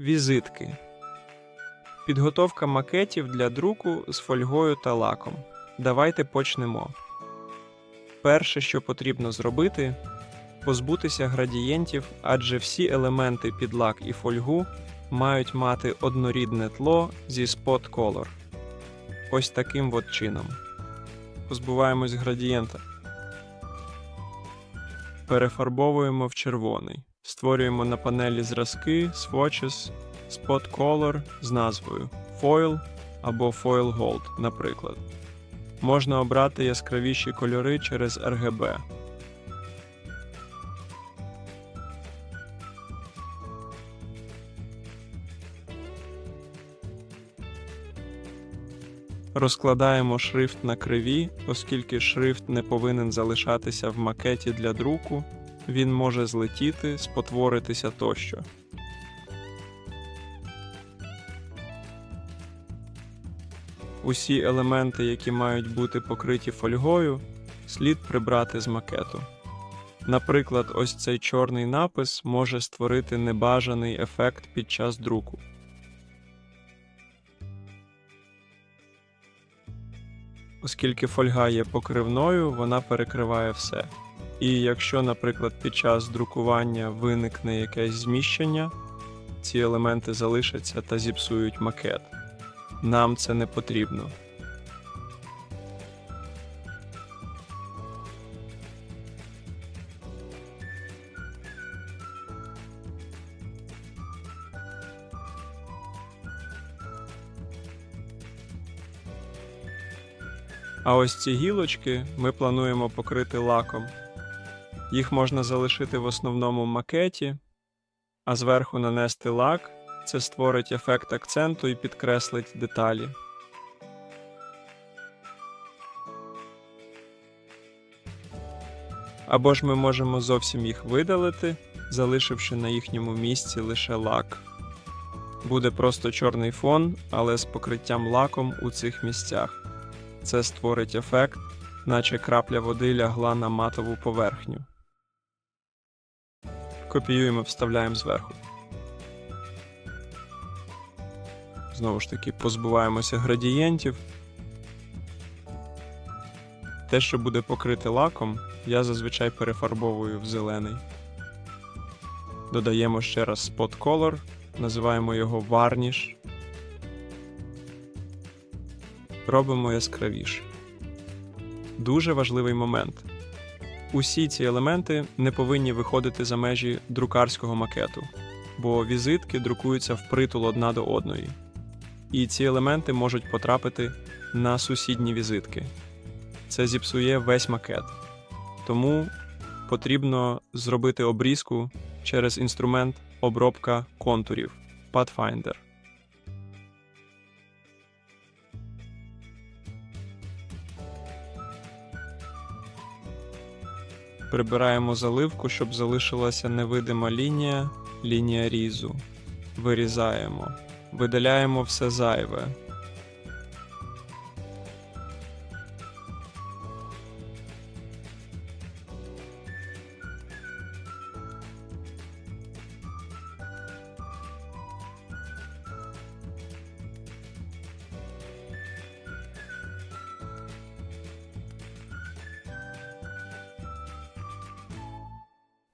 Візитки. Підготовка макетів для друку з фольгою та лаком. Давайте почнемо. Перше, що потрібно зробити, позбутися градієнтів, адже всі елементи під лак і фольгу мають мати однорідне тло зі spot color. Ось таким от чином. Позбуваємось градієнта. Перефарбовуємо в червоний. Створюємо на панелі зразки, swatches, spot color з назвою Foil або Foil Gold, наприклад. Можна обрати яскравіші кольори через RGB. Розкладаємо шрифт на криві, оскільки шрифт не повинен залишатися в макеті для друку, він може злетіти, спотворитися тощо. Усі елементи, які мають бути покриті фольгою, слід прибрати з макету. Наприклад, ось цей чорний напис може створити небажаний ефект під час друку. Оскільки фольга є покривною, вона перекриває все. І якщо, наприклад, під час друкування виникне якесь зміщення, ці елементи залишаться та зіпсують макет. Нам це не потрібно. А ось ці гілочки ми плануємо покрити лаком. Їх можна залишити в основному макеті, а зверху нанести лак. Це створить ефект акценту і підкреслить деталі. Або ж ми можемо зовсім їх видалити, залишивши на їхньому місці лише лак. Буде просто чорний фон, але з покриттям лаком у цих місцях. Це створить ефект, наче крапля води лягла на матову поверхню. Копіюємо, вставляємо зверху. Знову ж таки, позбуваємося градієнтів. Те, що буде покрите лаком, я зазвичай перефарбовую в зелений. Додаємо ще раз Spot Color, називаємо його варніш. Робимо яскравіше. Дуже важливий момент. Усі ці елементи не повинні виходити за межі друкарського макету, бо візитки друкуються впритул одна до одної. І ці елементи можуть потрапити на сусідні візитки. Це зіпсує весь макет. Тому потрібно зробити обрізку через інструмент обробка контурів Pathfinder. Прибираємо заливку, щоб залишилася невидима лінія, лінія різу. Вирізаємо. Видаляємо все зайве.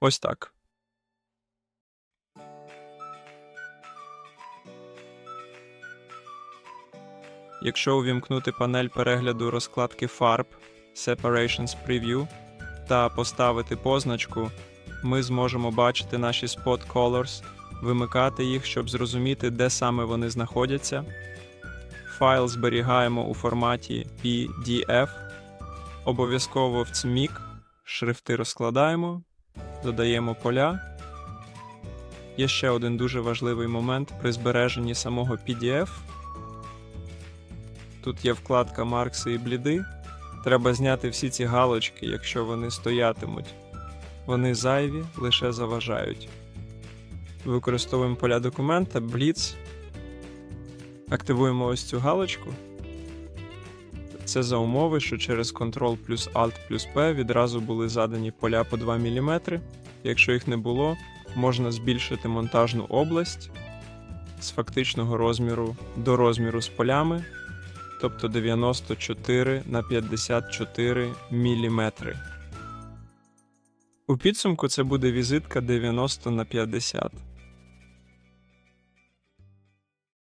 Ось так. Якщо увімкнути панель перегляду розкладки фарб Separations Preview та поставити позначку, ми зможемо бачити наші Spot Colors, вимикати їх, щоб зрозуміти, де саме вони знаходяться. Файл зберігаємо у форматі PDF. Обов'язково в CMYK шрифти розкладаємо, додаємо поля. Є ще один дуже важливий момент при збереженні самого PDF. Тут є вкладка Маркси і бліди. Треба зняти всі ці галочки, якщо вони стоятимуть. Вони зайві, лише заважають. Використовуємо поля документа, Blitz. Активуємо ось цю галочку. Це за умови, що через Ctrl плюс Alt плюс P відразу були задані поля по 2 мм. Якщо їх не було, можна збільшити монтажну область з фактичного розміру до розміру з полями, тобто 94 на 54 мм. У підсумку це буде візитка 90 на 50